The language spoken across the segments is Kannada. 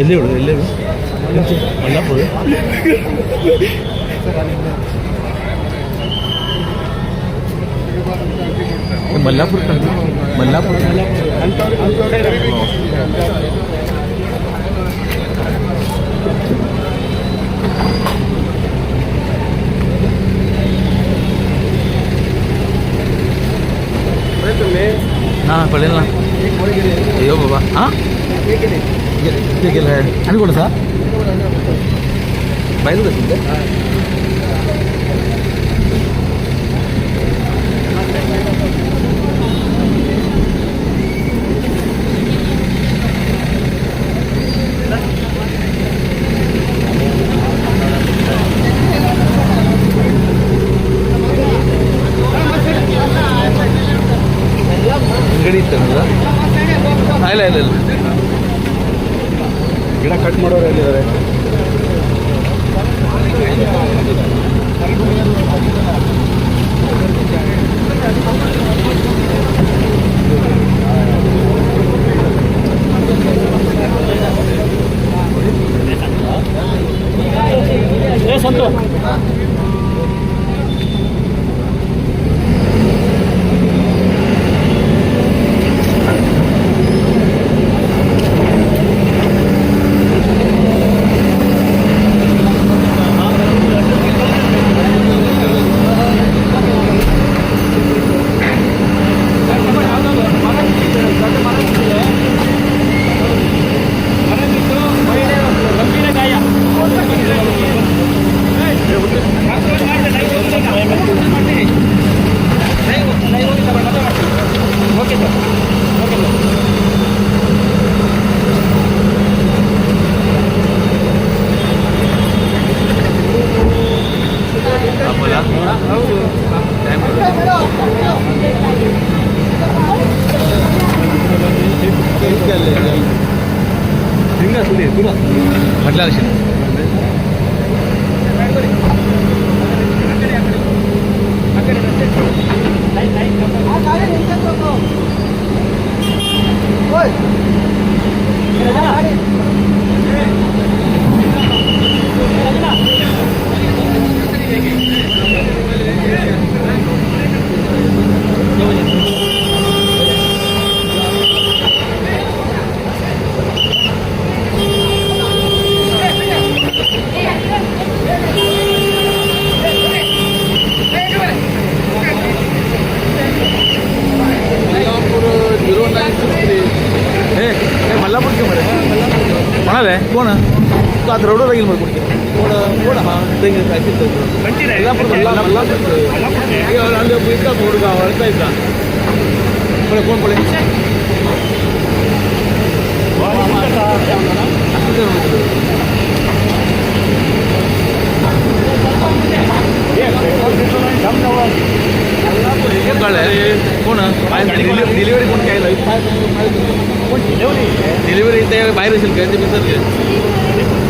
ಎಲ್ಲಿ ಹೇಳು ಎಲ್ಲಿ ಹೇಳು ಮಲ್ಲಾಪುರ ಮಲ್ಲಾಪುರ ಮಲ್ಲಾಪುರ ಹಾಂ ಪಡೆಯಲ್ಲ ಅಯ್ಯೋ ಬಾಬಾ ಹಾಂ అది కూడా సార్ బయలుదేరుతుంది बाहेर डिलिव्हरी डिलिव्हरी कोण काय डिलिव्हरी डिलिव्हरी ते बाहेर असेल काय ते विसरले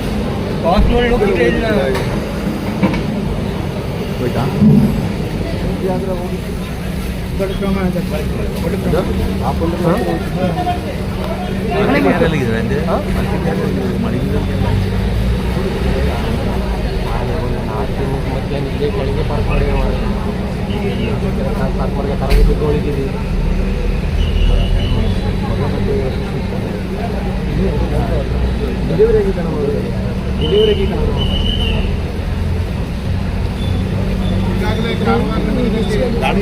போயிட்டான் ಮತ್ತೆ ನಿಮಗೆ ಕೊಳಿಗೆ ಪಾರ್ಕ್ ಮಾಡಿ ಪಾರ್ಕ್ ಮಾಡಿ ಕರಗಿಟ್ಟು ಕೋಳಿಗಿದೆ ಕಾರವಾರ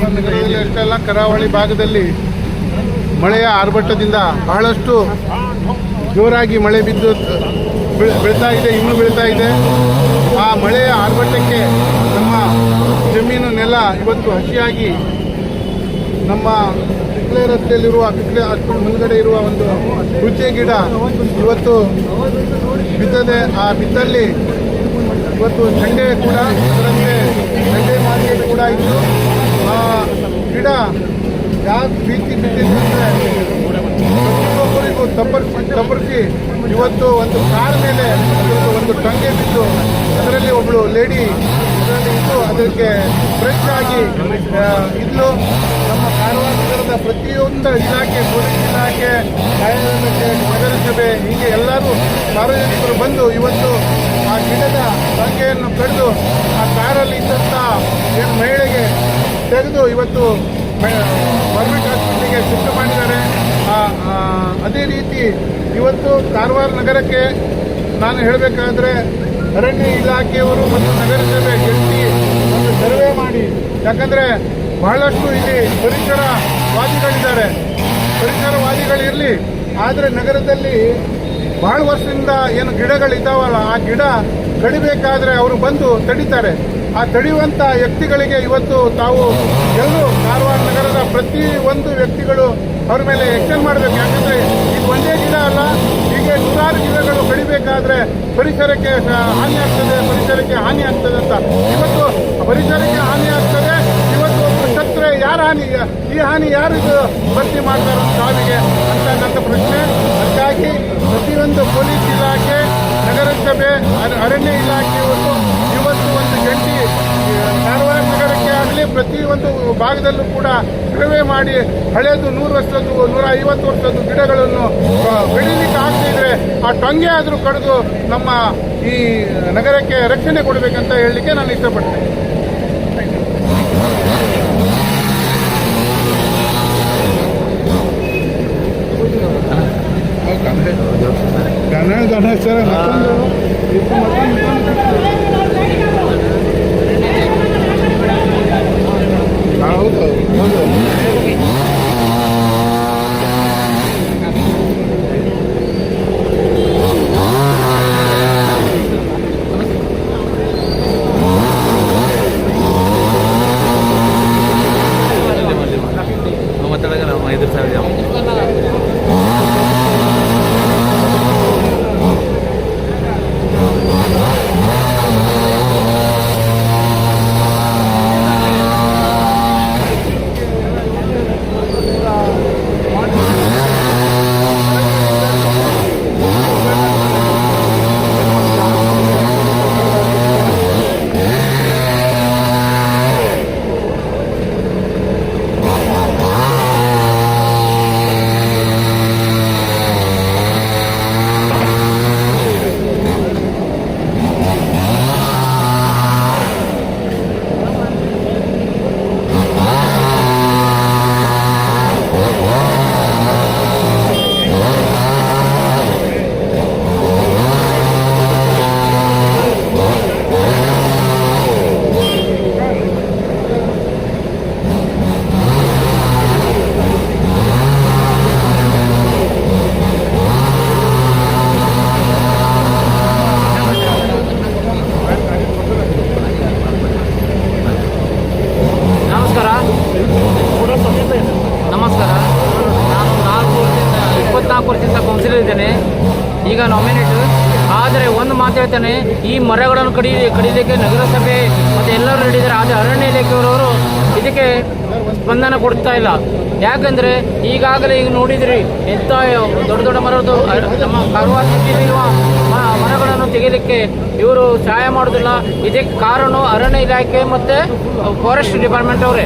ನಗರದಲ್ಲಿ ಅಷ್ಟೇ ಅಲ್ಲ ಕರಾವಳಿ ಭಾಗದಲ್ಲಿ ಮಳೆಯ ಆರ್ಭಟದಿಂದ ಬಹಳಷ್ಟು ಜೋರಾಗಿ ಮಳೆ ಬಿದ್ದು ಬೀಳ್- ಬೀಳ್ತಾ ಇದೆ, ಇನ್ನೂ ಬೀಳ್ತಾ ಇದೆ. ಆ ಮಳೆಯ ಆರ್ಭಟಕ್ಕೆ ನಮ್ಮ ಜಮೀನು ನೆಲ ಇವತ್ತು ಹಸಿಯಾಗಿ ನಮ್ಮ ಕಿಕ್ಲೆ ರಸ್ತೆಯಲ್ಲಿರುವ ಕಿಕ್ಲೆ ಅಷ್ಟು ಮುಂದ್ಗಡೆ ಇರುವ ಒಂದು ಹುಚ್ಚೆ ಗಿಡ ಇವತ್ತು ಬಿತ್ತದೆ ಆ ಬಿತ್ತಲ್ಲಿ ಇವತ್ತು ಸಂಡೆ ಕೂಡ, ಅದರಂತೆ ಸಂಡೆ ಮಾರ್ಕೆಟ್ ಕೂಡ ಇತ್ತು. ಆ ಗಿಡ ಯಾಕೆ ಬೀತಿ ಬಿದ್ದಿದೆ ಅಂದರೆ ಪ್ರತಿಯೊಬ್ಬರಿಗೂ ತಪ್ಪರಿಸಿ ತಪ್ಪರಿಸಿ ಇವತ್ತು ಒಂದು ಕಾರ್ ಮೇಲೆ ಒಂದು ಟಂಗೆ ಬಿದ್ದು ಅದರಲ್ಲಿ ಒಬ್ಬಳು ಲೇಡಿ ಅದರಲ್ಲಿ ಇದ್ದು ಅದಕ್ಕೆ ಫ್ರೆಶ್ ಆಗಿ ಇದ್ಲು. ಪ್ರತಿಯೊಂದು ಇಲಾಖೆ, ಪೊಲೀಸ್ ಇಲಾಖೆ ನಗರಸಭೆ ಹೀಗೆ ಎಲ್ಲರೂ ಸಾರ್ವಜನಿಕರು ಬಂದು ಇವತ್ತು ಆ ಗಿಡದ ಸಂಖ್ಯೆಯನ್ನು ಕಡಿದು ಆ ಕಾರಲ್ಲಿ ಇದ್ದಂಥ ಏನು ಮಹಿಳೆಗೆ ತೆಗೆದು ಇವತ್ತು ಗೌರ್ಮೆಂಟ್ ಆಸ್ಪತ್ರೆಗೆ ಶಿಫ್ಟ್ ಮಾಡಿದ್ದಾರೆ. ಅದೇ ರೀತಿ ಇವತ್ತು ಕಾರವಾರ ನಗರಕ್ಕೆ ನಾನು ಹೇಳಬೇಕಾದ್ರೆ ಅರಣ್ಯ ಇಲಾಖೆಯವರು ಮತ್ತು ನಗರಸಭೆ ಜಂಟಿ ಒಂದು ಸರ್ವೆ ಮಾಡಿ. ಯಾಕಂದರೆ ಬಹಳಷ್ಟು ಇಲ್ಲಿ ಪರಿಸರವಾದಿಗಳಿದ್ದಾರೆ ಪರಿಸರವಾದಿಗಳಿರಲಿ, ಆದರೆ ನಗರದಲ್ಲಿ ಬಹಳ ವರ್ಷದಿಂದ ಏನು ಗಿಡಗಳಿದ್ದಾವಲ್ಲ, ಆ ಗಿಡ ಕಡಿಬೇಕಾದ್ರೆ ಅವರು ಬಂದು ತಡಿತಾರೆ. ಆ ತಡೆಯುವಂಥ ವ್ಯಕ್ತಿಗಳಿಗೆ ಇವತ್ತು ತಾವು ಎಲ್ಲರೂ ಕಾರವಾರ ನಗರದ ಪ್ರತಿ ಒಂದು ವ್ಯಕ್ತಿಗಳು ಅವ್ರ ಮೇಲೆ ಎಕ್ಷನ್ ಮಾಡಬೇಕು. ಯಾಕಂದ್ರೆ ಇದು ಒಂದೇ ಗಿಡ ಅಲ್ಲ, ಹೀಗೆ ನೂರಾರು ಗಿಡಗಳು ಕಡಿಬೇಕಾದ್ರೆ ಪರಿಸರಕ್ಕೆ ಹಾನಿ ಆಗ್ತದೆ, ಪರಿಸರಕ್ಕೆ ಹಾನಿ ಆಗ್ತದೆ ಅಂತ. ಇವತ್ತು ಪರಿಸರಕ್ಕೆ ಹಾನಿ ಆಗ್ತದೆ ಯಾರ ಹಾನಿ, ಈ ಹಾನಿ ಯಾರು ಭರ್ತಿ ಮಾಡ್ತಾರೆ ಸಾವಿಗೆ ಅಂತ ನನ್ನ ಪ್ರಶ್ನೆ. ಅದಕ್ಕಾಗಿ ಪ್ರತಿಯೊಂದು ಪೊಲೀಸ್ ಇಲಾಖೆ, ನಗರಸಭೆ, ಅರ- ಅರಣ್ಯ ಇಲಾಖೆಯವರು ಇವತ್ತು ಒಂದು ಜಂಟಿ ಕಾರವಾರ ನಗರಕ್ಕೆ ಆಗಲಿ ಪ್ರತಿಯೊಂದು ಭಾಗದಲ್ಲೂ ಕೂಡ ಸರ್ವೆ ಮಾಡಿ ಹಳೆಯದು ನೂರು ವರ್ಷದ್ದು ನೂರ ಐವತ್ತು ವರ್ಷದ್ದು ಗಿಡಗಳನ್ನು ಬೆಳೀಲಿಕ್ಕೆ ಆಗ್ತಿದ್ರೆ ಆ ಟೊಂಗೆ ಆದರೂ ಕಡಿದು ನಮ್ಮ ಈ ನಗರಕ್ಕೆ ರಕ್ಷಣೆ ಕೊಡಬೇಕಂತ ಹೇಳಲಿಕ್ಕೆ ನಾನು ಇಷ್ಟಪಡ್ತೇನೆ. नारायण जाना है ಯಾಕಂದರೆ ಈಗಾಗಲೇ ಈಗ ನೋಡಿದ್ರಿ ಎಂಥ ದೊಡ್ಡ ದೊಡ್ಡ ಮರದ್ದು ನಮ್ಮ ಕಾರವಾರ ಮರಗಳನ್ನು ತೆಗೆಯಲಿಕ್ಕೆ ಇವರು ಸಹಾಯ ಮಾಡೋದಿಲ್ಲ. ಇದಕ್ಕೆ ಕಾರಣ ಅರಣ್ಯ ಇಲಾಖೆ ಮತ್ತು ಫಾರೆಸ್ಟ್ ಡಿಪಾರ್ಟ್ಮೆಂಟ್ ಅವರೇ.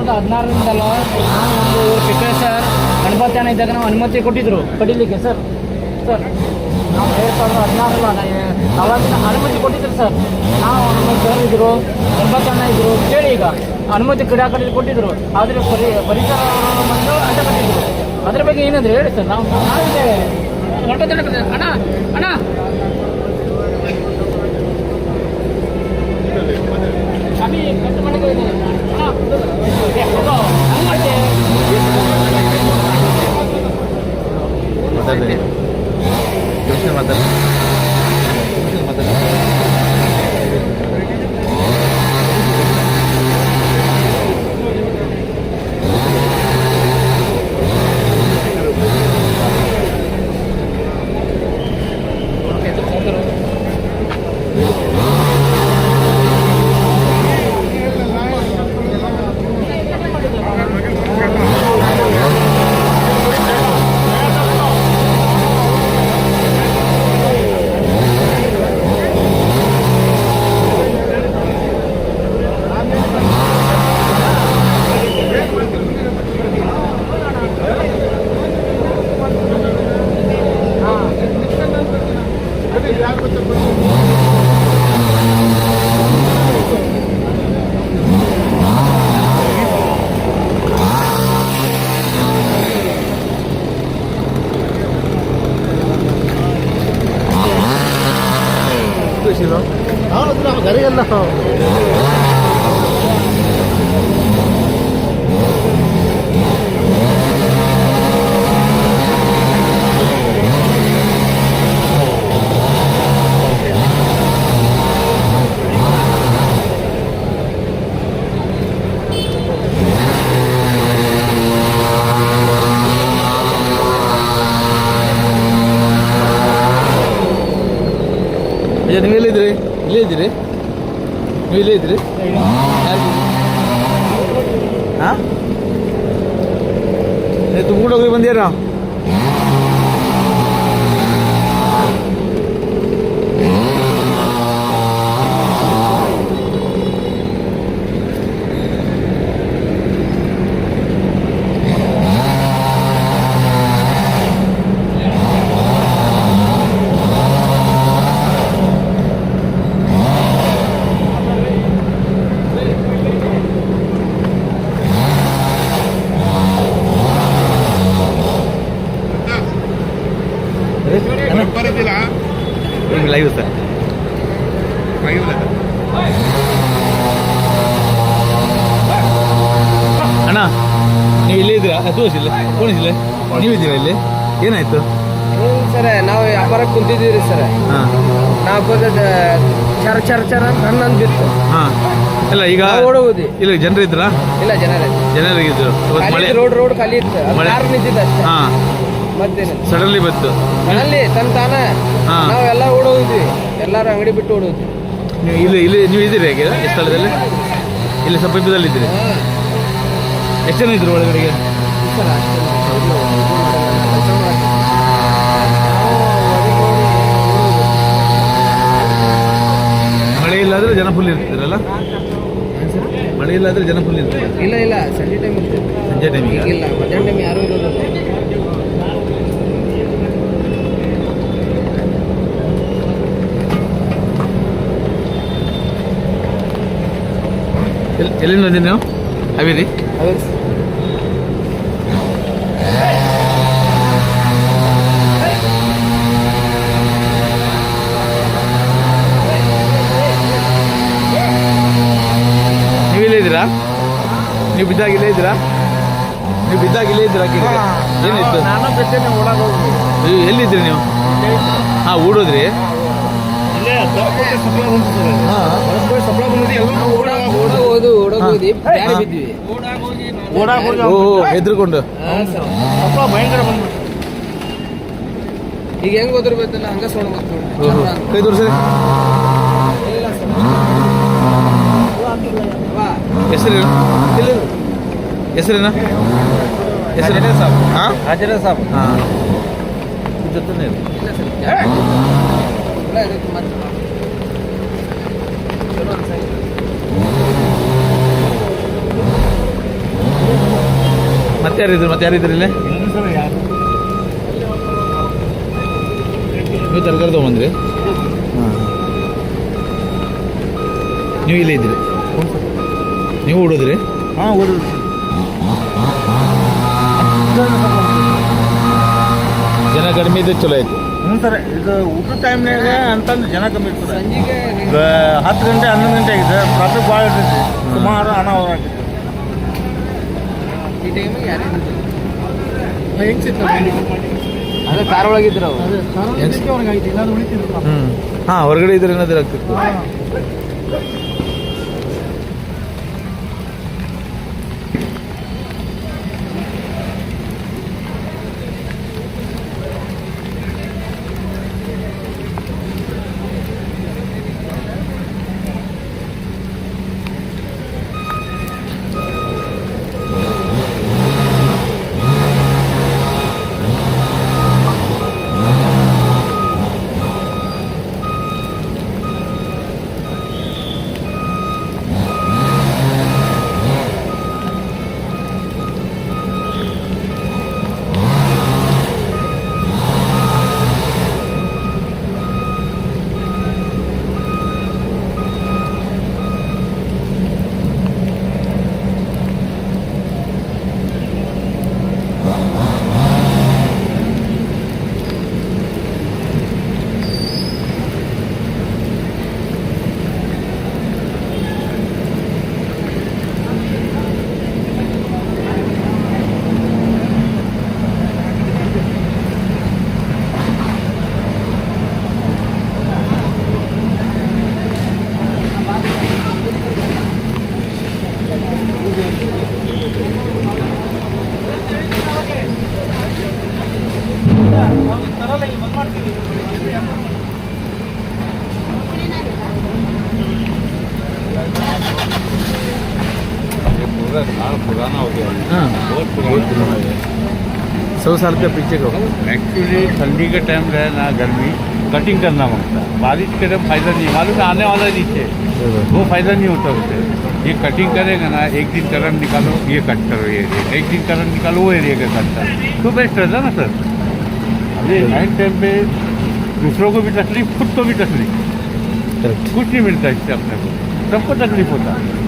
ಸಾವಿರದ ಹದಿನಾರರಿಂದಲೂ ನಾನು ಒಂದು ಪಿಕ್ಚರ್ ಸರ್. ಗಣಪತಿ ಅಣ್ಣ ಇದ್ದಾಗ ನಾವು ಅನುಮತಿ ಕೊಟ್ಟಿದ್ರು. ಕಡಿಲಿಕ್ಕೆ ಸರ್. ಸರ್, ನಾವು ಎರಡು ಸಾವಿರದ ಹದಿನಾರಲ್ಲ ಅವಾಗಿನ ಅನುಮತಿ ಕೊಟ್ಟಿದ್ರು ಸರ್. ನಾವು ಸರ್ ಇದ್ದರು ಗಣಪತಿ ಅಣ್ಣ ಇದ್ರು. ಕೇಳಿ ಈಗ, ಅನುಮತಿ ಕ್ರೀಡಾಕಡೆಯಲ್ಲಿ ಕೊಟ್ಟಿದ್ರು. ಆದರೆ ಪರಿ, ಪರಿಸರ ಬಂದು ಅಂತ ಕಟ್ಟಿದ್ರು ಅದ್ರ ಬಗ್ಗೆ ಏನಂದ್ರೆ ಹೇಳಿ ಸರ್. ನಾವು ನಾವಿದ್ದೇವೆ ಗಣಪತಿ ಅಣ್ಣ ಅಣ್ಣ. ಅಭಿ ಮಾಡಿದ್ರೆ ಅಣ್ಣ ಏ, ಹೋಗೋ. ಹಂಗ್ ಮಾಡ್ತೆ. ಮಾತಾಡ್ತೀನಿ ಯೋಚನೆ ಮಾತಾಡಿ ಮಾತಾಡಿ ನೀವಿದ್ದೀರಾ ಇಲ್ಲಿ? ಏನಾಯ್ತು? ಸರ್ ನಾವು ವ್ಯಾಪಾರ ಕುಂತಿದ್ದೀವಿ ಸರ್. ಹಾಂ. ನಾವು ಬಂದದ ಚರ ಚರ ಚರ ಅಂತ ಬಿತ್ತು. ಹಾಂ. ಇಲ್ಲ ಈಗ ಓಡೋಗುದಿ. ಇಲ್ಲ ಜನರು ಇದ್ರಾ? ಇಲ್ಲ ಜನರ ಜನರಿಗಿದ್ರು ಇವತ್ತು ಮಳೆ ರೋಡ್ ರೋಡ್ ಖಾಲಿ ಇತ್ತು. ಮಳೆ. ನಿಂತಿದ್ದ ಅಷ್ಟೇ. ಹಾಂ. ಮತ್ತೇನು? ಸಡನ್ಲಿ ಬಂತು. ಅಲ್ಲಿ ತನ್ನ ತಾನ. ಹಾಂ. ನಾವೆಲ್ಲ ಓಡೋಗಿದ್ವಿ. ಎಲ್ಲರೂ ಅಂಗಡಿ ಬಿಟ್ಟು ಓಡೋದ್ವಿ ನೀವು ಇಲ್ಲಿ ಇಲ್ಲಿ ನೀವು ಇದ್ದೀರಿ ಹೇಗೆ? ಈ ಸ್ಥಳದಲ್ಲಿ? ಇಲ್ಲಿ ಸಮೀಪದಲ್ಲಿ ಇದ್ದೀರಿ ಎಷ್ಟು ಜನ ಇದ್ರು ಒಳಗಡೆಗೆ? ಸರ್ ಇಲ್ಲಾದ್ರೆ ಜನ ಫುಲ್ ಇರ್ತಿದ್ರಲ್ಲ ಮಳೆ ಇಲ್ಲಾದ್ರೆ ಜನ ಫುಲ್ ಇರ್ತಾರೆ. ಇಲ್ಲ ಇಲ್ಲ ಸಂಜೆ ಟೈಮ್ ಇರ್ತದೆ ಸಂಜೆ ಟೈಮಿಗೆ ಇಲ್ಲ ಮಧ್ಯಾಹ್ನ ಟೈಮ್ ಯಾರು ಇರೋದಿಲ್ಲ ಎಲ್ಲಿ ಎಲ್ಲಿಂದ ನೀವು? ಹಾವೇರಿ? ಹೌದು ನೀವು ಬಿದ್ದಾಗ ಇಲ್ಲೇ ಇದ್ದೀರಾ? ನೀವು ಬಿದ್ದಾಗ ಇಲ್ಲೇ ಇದ್ದೀರಾ ಕೆಳಗೆ? ಏನಿತ್ತು? ನಾನು ಓಡಾಗ ನೀವು ಎಲ್ಲಿದ್ದೀರಿ ನೀವು? ಹಾಂ ಓಡೋದ್ರಿ ಓ ಹೆದ್ರುಕೊಂಡು. ಈಗ ಹೆಂಗ್ ಓದಿರ್ಬೇಕಲ್ಲ ಹಂಗ ಸೋಣ ಕೈ ತೋರಿಸ್ರಿ. ಹೆಸರೇನು? ಹೆಸರೇನು? ಸಾಬ್. ಹಾಂ ಹಾಜರ ಸಾಬ್. ಹಾಂ. ಜೊತೆ ಮತ್ತೆ ಯಾರಿದ್ರು ಮತ್ತೆ ಯಾರಿದ್ರು ಇಲ್ಲಿ? ನೀವು ತರಕಾರಿ ತೊಗೊಂಡ್ರಿ ಹಾಂ. ನೀವು ಇಲ್ಲೇ ಇದ್ರಿ? ನೀವು ಓಡೋದ್ರಿ. ಹಾಂ ಓಡಿದ್ರಿ ಜನ ಕಡಿಮೆ ಇದ್ದು ಚಲೋ ಐತಿ ಹ್ಞೂ ಸರ್ ಇದು ಊಟದ ಟೈಮ್ನಾಗ ಅಂತಂದು ಜನ ಕಮ್ಮಿ ಇರ್ತದೆ. ಈಗ ಹತ್ತು ಗಂಟೆ ಹನ್ನೊಂದು ಗಂಟೆ ಆಗಿದೆ. ಟ್ರಾಫಿಕ್ ಭಾಳ ಇರ್ತೈತಿ. ಸುಮಾರು ಹಣ ಆಗಿತ್ತು. ಈ ಟೈಮಿಗೆ ಯಾರು ಹೆಂಗ್ ಸಿಗ್ತಾವ ಅದೇ ಕಾರ್ ಒಳಗಿದ್ರು ಅವ್ರು. ಹ್ಞೂ ಹಾಂ ಹೊರಗಡೆ ಇದ್ರೆ ಏನಾದ್ರೂ ಆಗ್ತಿತ್ತು. सौ साल के पीछे का एक्चुअली ठंडी के टाइम रहे ना गर्मी कटिंग करना माँगता है। बारिश के टाइम फ़ायदा नहीं मालूम है आने वाला नीचे वो फ़ायदा नहीं होता उससे ये कटिंग करेगा ना एक दिन कलर निकालो ये कट करो ये एरिया एक दिन कलर निकालो वो एरिया का कट करो। तो बेस्ट रहता ना सर। अभी नाइट टाइम पे दूसरों को भी तकलीफ़ खुद को भी तकलीफ़। कुछ नहीं मिलता इससे अपने को। सबको तकलीफ़ होता है।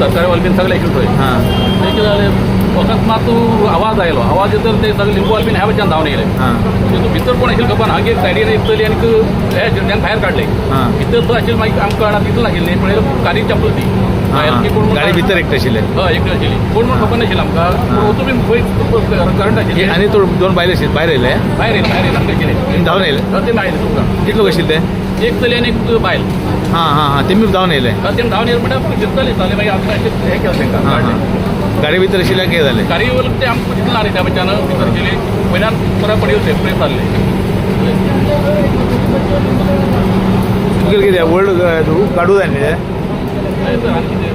ತರಕಾರಿ ವಾಲ್ಬಿನ್ ಸಗಲ ಇಟ್ಟಿಟ್ರಿ ಹಾಂ ಅಕಸ್ಮಾತ್ ಆವಾಜ್ ಆಯೋ ಆವಾಜ್ ಇದ್ದಲ್ಲಿ ते सगळे लिंबू वाल्बिन ह्या बच्चान धावून गेले. तितून भितर कोण आशिल्लो खबर हांगे सायडीन येतली आनी हे झेंड्यान भायर काडले भितर तो आशिल्लो मागीर आमकां कळना तितून आशिल्ली म्हणल्यार गाडी चापल ती गाडी भितर एकटे आशिल्ले हय एकटे आशिल्ली कोण म्हण खबर नाशिल्लो आमकां? वचून बी करंट आशिल्ली आनी दोन बायले आशिल्ले भायर येयले भायर येयले भायर येयले आमकां धांवन येयले ते मेळले तुमकां कितलो आशिल्ले एक चली आनी एक बायल हां हां हां तेमी धांवन येयले तेम धांवन येयले म्हणल्यार जितले जाले मागीर आमकां अशें हें केलें हां तांकां हां गाडी भितर आशिल्ल्याक कितें जालें कारी ते आमकां तितून आनी त्या बच्चान भितर गेले वयल्यान परत पडयो सेपरेट जाल्ले तुगेले कितें व्हड काडू जाय न्ही ते हय तर आनी कितें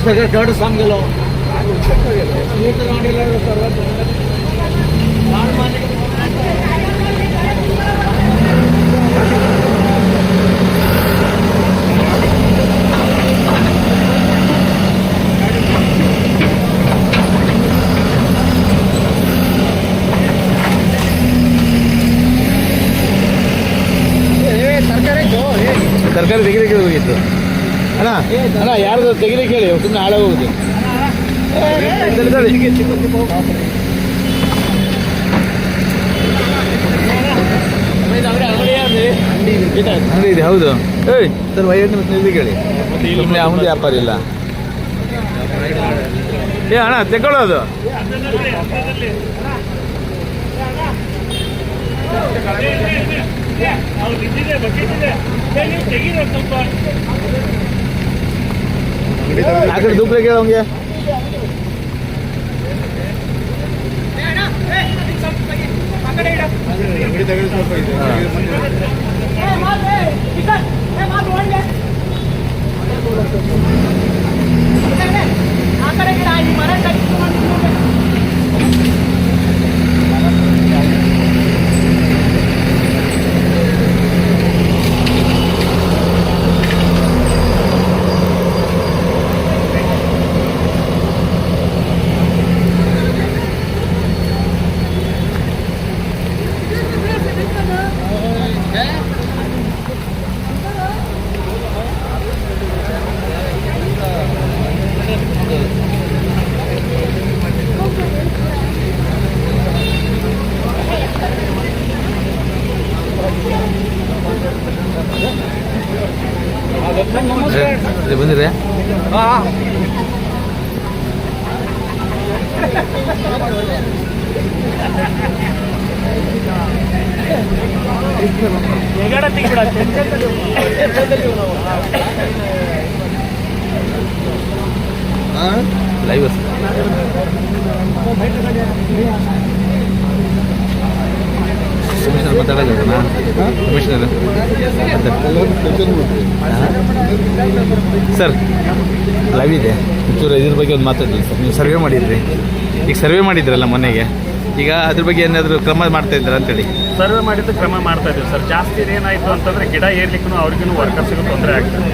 सगळं धड समजलो ಸುಮ್ಮನೆ ಹೋಗುದು. ಅಂಗಡಿ ಇದೆ, ಹೌದು. ಏಯ್, ಸರ್ ಐದು ನಿಮಿಷ ಕೇಳಿ. ಹೇಳಿ ಸುಮ್ಮನೆ ಅವನದು ವ್ಯಾಪಾರ ಇಲ್ಲ. ಏ, ಅಣ್ಣ ತೆಗೊಳ್ಳೋದು ಆ ಕಡೆ ದುಬ್ರೆ ಕೇಳ ಅವ್ನಿಗೆ ಅಂಗಡಿ ತೆಗೆದು ಸ್ವಲ್ಪ ಇದೆ ಏ, ಬಂದಿರೆ ಲೈವ್ ಕಮಿಷನರ್ ಮಾತಾಡೋದಣ್ಣ ಕಮಿಷನರ್ ಸರ್ ಲೈವ್ ಇದೆ. ಒಂಚೂರು ಇದ್ರ ಬಗ್ಗೆ ಒಂದು ಮಾತಾಡಿದ್ವಿ ಸರ್ ನೀವು ಸರ್ವೆ ಮಾಡಿದ್ರಿ. ಈಗ ಸರ್ವೆ ಮಾಡಿದ್ರಲ್ಲ ಮೊನ್ನೆಗೆ ಈಗ ಅದ್ರ ಬಗ್ಗೆ ಏನಾದರೂ ಕ್ರಮ ಮಾಡ್ತಾ ಇದ್ದಾರೆ ಅಂತೇಳಿ? ಸರ್ವೆ ಮಾಡಿದ್ದು ಕ್ರಮ ಮಾಡ್ತಾ ಇದ್ದೀವಿ ಸರ್ ಜಾಸ್ತಿ ಏನಾಯಿತು ಅಂತಂದರೆ ಗಿಡ ಏರ್ಲಿಕ್ಕೂ ಅವ್ರಿಗೂ ವರ್ಕರ್ಸ್ಗೂ ತೊಂದರೆ ಆಗ್ತದೆ.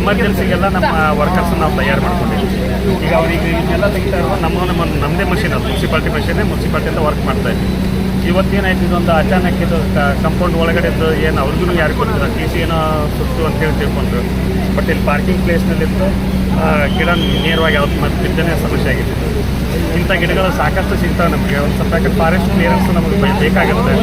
ಎಮರ್ಜೆನ್ಸಿಗೆಲ್ಲ ನಮ್ಮ ವರ್ಕರ್ಸನ್ನು ನಾವು ತಯಾರು ಮಾಡ್ಕೊಂಡಿದ್ದೀವಿ. ಈಗ ಅವ್ರಿಗೆ ಇದೆಲ್ಲ ತೆಗಿತಾ ಇರೋದು ನಮ್ಮ ನಮ್ಮ ನಮ್ಮದೇ ಮಷಿನ್ ಅದು ಮುನ್ಸಿಪಾಲ್ಟಿ ಮಷೀನೇ ಮುನ್ಸಿಪಾಲ್ಟಿಯಿಂದ ವರ್ಕ್ ಮಾಡ್ತಾ ಇದ್ದೀವಿ. ಇವತ್ತೇನಾಯ್ತು ಇದೊಂದು ಅಚಾನಕ್ ಇದು ಕಂಪೌಂಡ್ ಒಳಗಡೆದ್ದು ಏನು ಅವ್ರಿಗೂ ಯಾರು ಗೊತ್ತಿಲ್ಲ. ಟಿ ಸಿ ಏನೋ ಸುತ್ತು ಅಂತೇಳಿ ತಿಳ್ಕೊಂಡ್ರು. ಬಟ್ ಇಲ್ಲಿ ಪಾರ್ಕಿಂಗ್ ಪ್ಲೇಸ್ನಲ್ಲಿತ್ತು ಗಿಡ ನೇರವಾಗಿ ಅವತ್ತು ಮತ್ತೆ ಬಿದ್ದನೇ ಸಮಸ್ಯೆ ಆಗಿತ್ತು. ಇಂಥ ಗಿಡಗಳು ಸಾಕಷ್ಟು ಸಿಗ್ತಾವೆ ನಮಗೆ. ಒಂದು ಸ್ವಲ್ಪ ಫಾರೆಸ್ಟ್ ಕ್ಲಿಯರೆನ್ಸ್ ನಮಗೆ ಬೇಕಾಗುತ್ತೆ.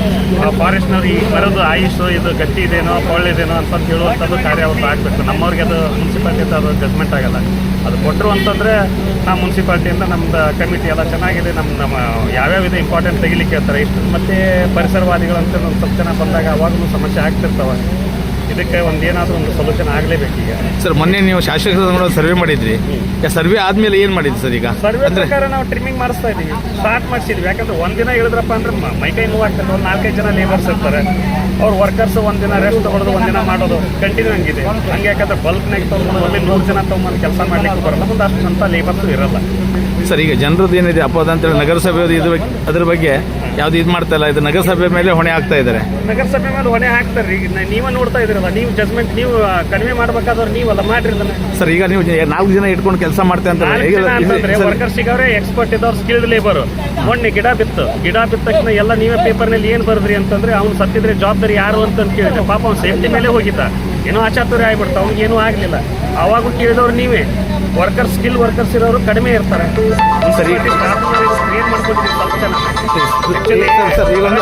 ಆ ಫಾರೆಸ್ಟ್ನವ್ರು ಈ ಬರೋದು ಆಯುಷು ಇದು ಗಟ್ಟಿ ಇದೇನೋ ಕೊಳ್ಳಿದೇನೋ ಅಂತ ಹೇಳುವಂಥದ್ದು ಕಾರ್ಯ ಅವ್ರದ್ದು ಆಗಬೇಕು. ನಮ್ಮವ್ರಿಗೆ ಅದು ಮುನ್ಸಿಪಾಲಿಟಿ ಅದು ಜಜ್ಮೆಂಟ್ ಆಗಲ್ಲ. ಅದು ಕೊಟ್ಟರು ಅಂತಂದರೆ ನಾ ಮುನ್ಸಿಪಾಲ್ಟಿಯಿಂದ ನಮ್ದು ಕಮಿಟಿ ಎಲ್ಲ ಚೆನ್ನಾಗಿದೆ. ನಮ್ಮ ನಮ್ಮ ಯಾವ್ಯಾವ ಇದು ಇಂಪಾರ್ಟೆಂಟ್ ತೆಗಿಲಿಕ್ಕೆ ಹೇಳ್ತಾರೆ ಇಷ್ಟು ಮತ್ತು ಪರಿಸರವಾದಿಗಳಂತ ಒಂದು ಸ್ವಲ್ಪ ಜನ ಬಂದಾಗ ಅವಾಗಲೂ ಸಮಸ್ಯೆ ಆಗ್ತಿರ್ತಾವೆ. ಇದಕ್ಕೆ ಒಂದು ಏನಾದರೂ ಒಂದು ಸೊಲ್ಯೂಷನ್ ಆಗಲೇಬೇಕೀಗ ಸರ್ ಮೊನ್ನೆ ನೀವು ಶಾಸಕರ ಸರ್ವೆ ಮಾಡಿದ್ರಿ. ಸರ್ವೆ ಆದ್ಮೇಲೆ ಏನು ಮಾಡಿದ್ರಿ ಸರ್ ಈಗ? ಸರ್ವೆ ಪ್ರಕಾರ ನಾವು ಟ್ರಿಮ್ಮಿಂಗ್ ಮಾಡಿಸ್ತಾ ಇದ್ದೀವಿ. ಸ್ಟಾರ್ಟ್ ಮಾಡಿಸಿದ್ವಿ. ಯಾಕಂದ್ರೆ ಒಂದಿನ ಹೇಳಿದ್ರಪ್ಪ ಅಂದ್ರೆ ಮ- ಮೈಕೈ ನೋವು ಆಗ್ತದೆ ಒಂದು ನಾಲ್ಕೈದು ಜನ ಲೇಬರ್ಸ್ ಇರ್ತಾರೆ. ಅವ್ರು ವರ್ಕರ್ಸ್ ಒಂದಿನ ರೆಸ್ಟ್ ತಗೊಳ್ಳೋದು ಒಂದಿನ ಮಾಡೋದು ಕಂಟಿನ್ಯೂ ಹಂಗಿದೆ. ಹಂಗೆ ಯಾಕಂದ್ರೆ ಬಲ್ಕ್ನಾಗ ತೊಗೊಂಡು ಅಲ್ಲಿ ನೂರು ಜನ ತೊಗೊಂಡು ಕೆಲಸ ಮಾಡ್ಲಿಕ್ಕೆ ಬರಲ್ಲ. ಒಂದು ಅಷ್ಟು ಅಂತ ಲೇಬರ್ಸ್ ಇರಲ್ಲ. ಸರ್ ಈಗ ಜನರದ್ದು ಏನಿದೆ? ಅಪವಾದ ಅಂತೇಳಿ ನಗರಸಭೆ ಇದು ಅದ್ರ ಬಗ್ಗೆ ಯಾವ್ದು ಇದು ಮಾಡ್ತಾ ಇಲ್ಲ ಇದು ನಗರಸಭೆ ಮೇಲೆ ಹೊಣೆ ಹಾಕ್ತಾ ಇದ್ದಾರೆ. ನಗರಸಭೆ ಮೇಲೆ ಹೊಣೆ ಹಾಕ್ತಾರೆ. ಈಗ ನೀವೇ ನೋಡ್ತಾ ಇದ್ರಲ್ಲ ನೀವು ಜಜ್ಮೆಂಟ್ ನೀವು ಕಡಿಮೆ ಮಾಡ್ಬೇಕಾದವ್ರು ನೀವಲ್ಲ ಮಾಡ್ರಿ ಸರ್ ಈಗ ನೀವು ನಾಲ್ಕು ಜನ ಇಟ್ಕೊಂಡು ಕೆಲಸ ಮಾಡ್ತಾ ಅಂತ ವರ್ಕರ್ಸ್ ಅವ್ರೆ ಎಕ್ಸ್ಪರ್ಟ್ ಇದ್ದವ್ರು ಸ್ಕಿಲ್ಡ್ ಲೇಬರ್ ಮೊನ್ನೆ ಗಿಡ ಬಿತ್ತು. ಗಿಡ ಬಿತ್ತ ತಕ್ಷಣ ಎಲ್ಲ ನೀವೇ ಪೇಪರ್ನಲ್ಲಿ ಏನು ಬರೆದ್ರಿ ಅಂತಂದ್ರೆ ಅವ್ನು ಸತ್ತಿದ್ರೆ ಜವಾಬ್ದಾರಿ ಯಾರು ಅಂತ ಕೇಳಿದ್ರೆ ಪಾಪ ಅವ್ನು ಸೇಫ್ಟಿ ಮೇಲೆ ಹೋಗಿದ್ದ. ಏನೋ ಆಚಾತುರಿ ಆಗ್ಬಿಡ್ತ ಅವ್ನಿಗೆ ಏನೂ ಆಗಲಿಲ್ಲ. ಅವಾಗೂ ಕೇಳಿದವ್ರು ನೀವೇ. ವರ್ಕರ್ ಸ್ಕಿಲ್ ವರ್ಕರ್ಸ್ ಇರೋರು ಕಡಿಮೆ ಇರ್ತಾರೆ. ಸರಿ. ಸರ್ ಈಗ ಒಂದು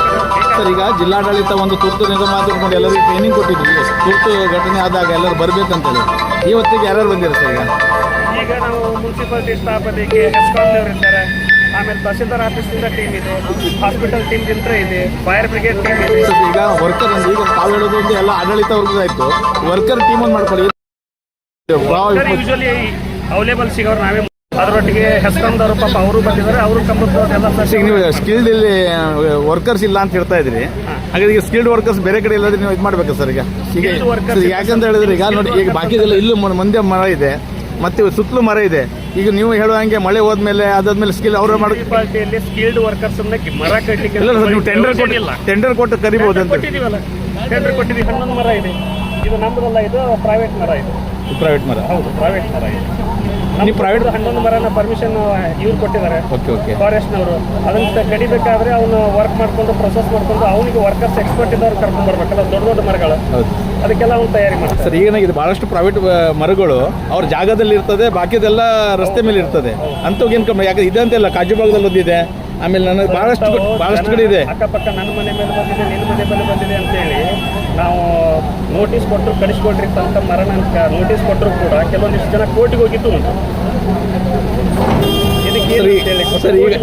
ಸರ್ ಈಗ ಜಿಲ್ಲಾಡಳಿತ ಒಂದು ತುರ್ತು ನಿಗಮ ಮಾಡ್ಕೊಂಡು ಎಲ್ಲರಿಗೂ ಟ್ರೈನಿಂಗ್ ಕೊಟ್ಟಿದ್ವಿ ತುರ್ತು ಘಟನೆ ಆದಾಗ ಎಲ್ಲರೂ ಬರ್ಬೇಕಂತೇಳಿ. ಇವತ್ತಿಗೆ ಯಾರ್ಯಾರು ಬಂದಿರ ಸರ್ ಈಗ? ಈಗ ನಾವು ಮುನ್ಸಿಪಾಲಿಟಿ ಸ್ಟಾಫ್ ಅದಕ್ಕೆ ಹೆಸ್ಕಾಮ್ನವ್ರು ಇದ್ದಾರೆ. ಆಮೇಲೆ ತಹಸೀಲ್ದಾರ್ ಆಫೀಸ್ನಿಂದ ಟೀಮ್ ಇದು. ಹಾಸ್ಪಿಟಲ್ ಟೀಮ್ ಇಂತ್ರ ಇದೆ. ಫೈರ್ ಬ್ರಿಗೇಡ್ ಟೀಮ್ ಇದೆ. ಈಗ ವರ್ಕರ್ ಅಂದ್ರೆ ಈಗ ತಾವು ಹೇಳೋದು ಒಂದು ಎಲ್ಲ ಆಡಳಿತ ವರ್ಗದ ಆಯ್ತು ವರ್ಕರ್ ಟೀಮ್ ಒಂದು ಮಾಡ್ಕೊಳ್ಳಿ. ಯೂಶಲಿ ಅವೈಲೇಬಲ್ ಸಿಗೋರು ನಾವೇ. ಅದರೊಟ್ಟಿಗೆ ಹೆಸ್ಕಾಮ್ದವರು ಪಾಪ ಅವರು ಬಂದಿದ್ದಾರೆ ಅವರು ಎಲ್ಲ ಈಗ ನೀವು ಸ್ಕಿಲ್ಡ್ ಇಲ್ಲಿ ವರ್ಕರ್ಸ್ ಇಲ್ಲ ಅಂತ ಹೇಳ್ತಾ ಇದ್ರಿ. ಹಾಗಾದ್ರೆ ಈಗ ಸ್ಕಿಲ್ಡ್ ವರ್ಕರ್ಸ್ ಬೇರೆ ಕಡೆ ಇಲ್ಲದ್ರೆ ನೀವು ಇದು ಮಾಡ್ಬೇಕು ಸರ್ ಈಗ? ಈಗ ಯಾಕಂತ ಹೇಳಿದ್ರೆ ಈಗ ನೋಡಿ ಈಗ ಬಾಕಿದೆಲ್ಲ ಇಲ್ಲೂ ಮುಂದೆ ಮರ ಇದೆ ಮತ್ತೆ ಸುತ್ತಲೂ ಮರ ಇದೆ. ಈಗ ನೀವು ಹೇಳೋ ಹಂಗೆ ಮಳೆ ಹೋದ್ಮೇಲೆ ಅದಾದ್ಮೇಲೆ ಸ್ಕಿಲ್ ಅವ್ರ ಮುನ್ಸಿಪಾಲಿಟಿಯಲ್ಲಿ ಸ್ಕಿಲ್ಡ್ ವರ್ಕರ್ಸ್ ಮರ ಕಟ್ಟಲಿಕ್ಕೆ ಇಲ್ಲ ಸರ್ ನೀವು ಟೆಂಡರ್ ಕೊಟ್ಟಿಲ್ಲ ಟೆಂಡರ್ ಕೊಟ್ಟು ಕರಿಬಹುದು ಅಂತ. ಟೆಂಡರ್ ಕೊಟ್ಟಿದ್ದೀವಿ ಹನ್ನೊಂದು ಮರ ಇದೆ. ಇದು ನಮ್ಮದಲ್ಲ ಇದು ಪ್ರೈವೇಟ್ ಮರ ಇದು. ಪ್ರೈವೇಟ್ ಮರ? ಹೌದು ಪ್ರೈವೇಟ್ ಮರ ಇದು. ನೀವು ಪ್ರೈವೇಟ್ ಹನ್ನೊಂದು ಮರನ ಪರ್ಮಿಷನ್ ಇವ್ರು ಕೊಟ್ಟಿದ್ದಾರೆ. ಓಕೆ ಓಕೆ ಫಾರೆಸ್ಟ್ನವರು ಅದನ್ನ ಕಡಿಬೇಕಾದ್ರೆ ಅವನು ವರ್ಕ್ ಮಾಡ್ಕೊಂಡು ಪ್ರೊಸೆಸ್ ಮಾಡ್ಕೊಂಡು ಅವನಿಗೆ ವರ್ಕರ್ಸ್ ಎಕ್ಸ್ಪರ್ಟ್ ಇದ್ದವ್ರು ಕರ್ಕೊಂಡು ಬರ್ಬೇಕಲ್ಲ ದೊಡ್ಡ ದೊಡ್ಡ ಮರಗಳು. ಹೌದು. ಅದಕ್ಕೆಲ್ಲ ಅವ್ನು ತಯಾರಿ ಮಾಡ್ತಾರೆ. ಸರ್ ಈಗ ಏನಾಗಿದೆ ಬಹಳಷ್ಟು ಪ್ರೈವೇಟ್ ಮರಗಳು ಅವ್ರ ಜಾಗದಲ್ಲಿ ಇರ್ತದೆ ಬಾಕಿದೆಲ್ಲ ರಸ್ತೆ ಮೇಲೆ ಇರ್ತದೆ. ಅಂತೂ ಏನು ಕಮ್ಮಿ? ಯಾಕಂದ್ರೆ ಇದಂತೆಲ್ಲ ಕಾಜು ಭಾಗದಲ್ಲಿ ಒಂದಿದೆ. ಆಮೇಲೆ ನನಗೆ ಬಹಳಷ್ಟು ಭಾಳಷ್ಟು ಕಡೆ ಇದೆ. ಅಕ್ಕಪಕ್ಕ ನನ್ನ ಮನೆ ಮೇಲೆ ಬಂದಿದೆ ನಿನ್ನ ಮನೆ ಮೇಲೆ ಬಂದಿದೆ ಅಂತೇಳಿ ನಾವು ನೋಟಿಸ್ ಕೊಟ್ಟರು ಕಳಿಸ್ಕೊಡ್ರಿ ಅಂತ ಮರನ ನೋಟಿಸ್ ಕೊಟ್ಟರು ಕೂಡ ಕೆಲವೊಂದಿಷ್ಟು ಜನ ಕೋರ್ಟಿಗೆ ಹೋಗಿದ್ದು ಉಂಟು. ಸರಿ, ಈಗ-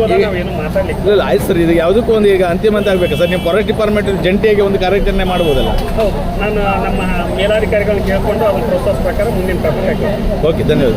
ಇಲ್ಲ ಆಯ್ತು ಸರ್ ಇದು ಯಾವುದಕ್ಕೂ ಒಂದು ಈಗ ಅಂತಿಮ ಅಂತ ಆಗಬೇಕು ಸರ್? ನೀವು ಫಾರೆಸ್ಟ್ ಡಿಪಾರ್ಟ್ಮೆಂಟ್ ಜಂಟಿಯಾಗಿ ಒಂದು ಕಾರ್ಯಾಚರಣೆ ಮಾಡ್ಬೋದಲ್ಲ? ಹೌದು ನಾನು ನಮ್ಮ ಮೇಲಾಧಿಕಾರಿಗಳನ್ನ ಕೇಳಿಕೊಂಡು ಅವ್ರ ಪ್ರೋಸೆಸ್ ಪ್ರಕಾರ ಮುಂದಿನ ಕ್ರಮ ಓಕೆ ಧನ್ಯವಾದ.